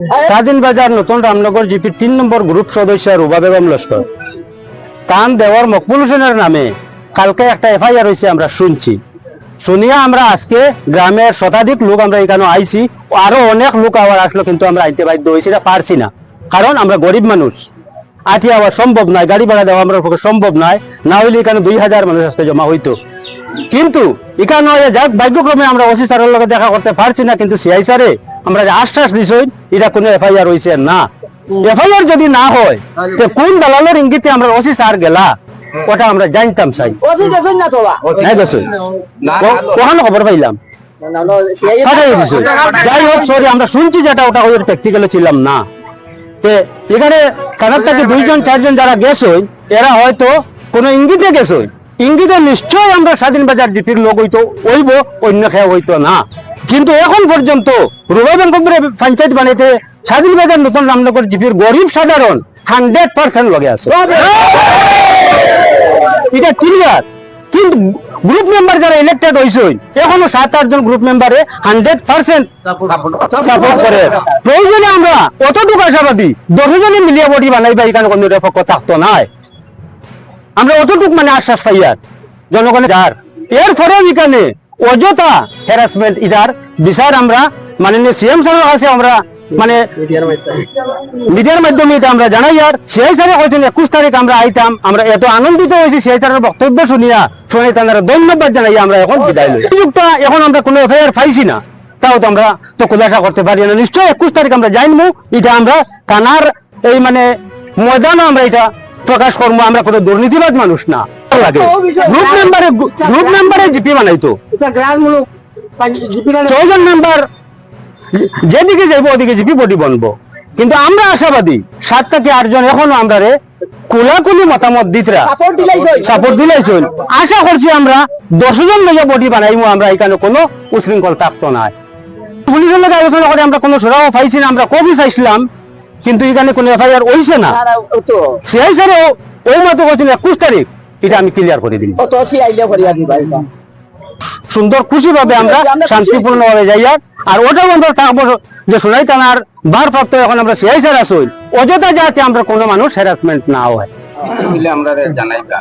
স্বাধীন বাজার নতুন রামনগর জিপির তিন নম্বর গ্রুপ সদস্য রুবা বেগম লস্কর। কান দেওয়ার মকবুল হোসেনের নামে কালকে একটা এফআইআর হয়েছে আমরা শুনছি। শুনিয়া আমরা আজকে গ্রামের শতাধিক লোক আমরা এখানে আইছি, আরও অনেক লোক আবার আসলো কিন্তু আমরা আইতে বাধ্য হয়েছি না পারছি না। কারণ আমরা গরিব মানুষ। আটি আবার সম্ভব নয়, গাড়ি ভাড়া দেওয়া আমরা পক্ষে সম্ভব নয়, না হইলে এখানে দুই হাজার মানুষ আজকে জমা হইতো। কিন্তু এখানে যাক, ভাগ্যক্রমে আমরা ওসি স্যারের লগে দেখা করতে পারছি না, কিন্তু সিআই স্যারে আমরা যে আশ্বাস দিছই এটা কোনো এফআইআর হয়েছে না। এফআইআর যদি না হয় তো কোন দালালের ইঙ্গিতে আমরা ওসি স্যার গেলা? ওটা আমরা জানতাম চাই ওসি গেছেন না তোবা নাই গেছই খবর পাইলাম। সেই যাই হোক সরি আমরা শুনছি যেটা ওটা ওই প্র্যাকটিক্যালে ছিলাম না। তে এখানে কানার থেকে দুইজন চারজন যারা গেছই এরা হয়তো কোনো ইঙ্গিতে গেছই ইঙ্গিতে নিশ্চয় আমরা স্বাধীন বাজার জিপির লোক হইতো ওইব অন্য খেয়া হইতো না। কিন্তু এখন পর্যন্ত রুবাই ব্যাংকপুরে পঞ্চায়েত বানাইতে স্বাধীন বাজার নতুন রামনগর জিপির গরিব সাধারণ হান্ড্রেড পার্সেন্ট লগে আছে। এটা ক্লিয়ার কিন্তু গ্রুপ মেম্বার যারা ইলেক্টেড হয়েছে এখনও সাত আটজন গ্রুপ মেম্বারে হান্ড্রেড পার্সেন্ট সাপোর্ট করে। প্রয়োজনে আমরা অতটুকু আশাবাদী দশজনে মিলিয়ে বডি বানাইবা এখানে কোনো পক্ষ থাকতো নাই। আমরা অতটুক মানে আশ্বাস পাই আর জনগণের যার। এরপরেও এখানে অযথা হ্যারাসমেন্ট ইটার বিচার আমরা মাননীয় সিএম স্যারের কাছে আমরা মানে মিডিয়ার মাধ্যমে। এটা আমরা জানাই আর সেই স্যারে হয়েছেন একুশ তারিখ আমরা আইতাম আমরা এত আনন্দিত হয়েছি সেই স্যারের বক্তব্য শুনিয়া শুনে তারা ধন্যবাদ জানাই আমরা এখন বিদায় লই। সুযোগটা এখন আমরা কোনো এফআইআর পাইছি না তাও তো আমরা তো খুলাসা করতে পারি না। নিশ্চয় একুশ তারিখ আমরা জানব এটা আমরা কানার এই মানে ময়দানও আমরা এটা প্রকাশ করব আমরা কোনো দুর্নীতিবাজ মানুষ না। লাগে। গ্রুপ মেম্বারে গ্রুপ মেম্বারে জিপি বানাইতো মেম্বার যেদিকে যাইবো ওদিকে জিপি বডি বনবো। কিন্তু আমরা আশাবাদী সাত থেকে আটজন এখনও আমরা রে কুলাকুলি মতামত দিতরা। সাপোর্ট সাপোর্ট আশা করছি আমরা দশজন লইয়া বডি বানাইমু আমরা এখানে কোনো উশৃঙ্খল থাকতো না পুলিশের আলোচনা করে আমরা কোনো সরাও পাইছি না আমরা কবি চাইছিলাম। কিন্তু এখানে কোনো এফআইআর হইছে না তো সিআই স্যারও ওই মতো করছেন একুশ তারিখ এটা আমি ক্লিয়ার করে দিই সি সুন্দর খুশি ভাবে আমরা শান্তিপূর্ণ ভাবে যাই আর ওটা ওটাও আমরা থাকব যে সোনাই থানার ভারপ্রাপ্ত এখন আমরা সিআই স্যার আসই অযথা যাতে আমরা কোনো মানুষ হ্যারাসমেন্ট না হয় আমরা জানাইবা